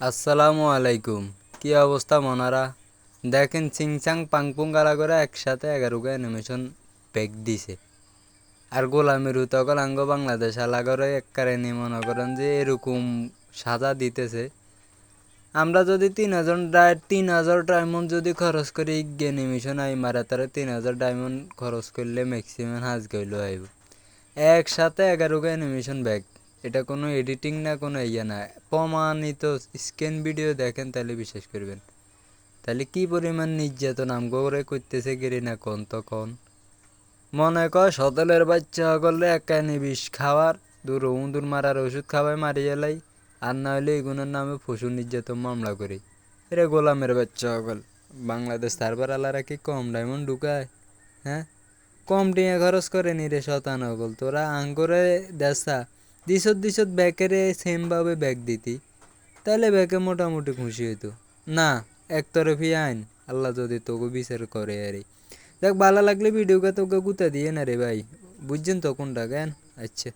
আসসালামু আলাইকুম। কি অবস্থা মনারা? দেখেন চিংচাং পাংপুং গালা করে একসাথে এগারোকে অ্যানিমেশন প্যাক দিছে। আর গোলামের তখন আঙ্গ বাংলাদেশ আলাগরে এককারে মনে করেন যে এরকম সাজা দিতেছে। আমরা যদি তিন হাজার তিন হাজার ডায়মন্ড যদি খরচ করি অ্যানিমেশন আই মারা তারা তিন হাজার ডায়মন্ড খরচ করলে ম্যাক্সিমাম হাজ গইল আইব একসাথে এগারোকে অ্যানিমেশন ব্যাগ এটা কোনো এডিটিং না, কোনো ইয়ে না। প্রমাণিত স্ক্যান ভিডিও দেখেন, তাহলে বিশ্বাস করবেন। তাহলে কি পরিমাণ নির্যাতন আমগরে করতেছে গেরি না কোন তখন? মনে কর সতলের বাচ্চা করলে এক কানি বিষ খাওয়ার, দূর উঁদুর মারার ওষুধ খাওয়াই মারি এলাই আর না হলে এগুলোর নামে পশু নির্যাতন মামলা করি। এরে গোলামের বাচ্চা সকল বাংলাদেশ তারপর আলারা কি কম ডায়মন্ড ঢুকায়? হ্যাঁ? কম টিয়া খরচ করে নি রে শতান হগল, তোরা আঙ্গুরে দেশা। দিশত দিশত ব্যাকেরে সেমভাবে ব্যাক দিতি, তাহলে ব্যাকে মোটামুটি খুশি হইতো। না, একতরফি আইন, আল্লাহ যদি তোকে বিচার করে আরে। দেখ, ভালো লাগলে ভিডিওকে তোকে গুতা দিয়ে না রে ভাই। বুঝছেন তো কোনটা কেন? আচ্ছা।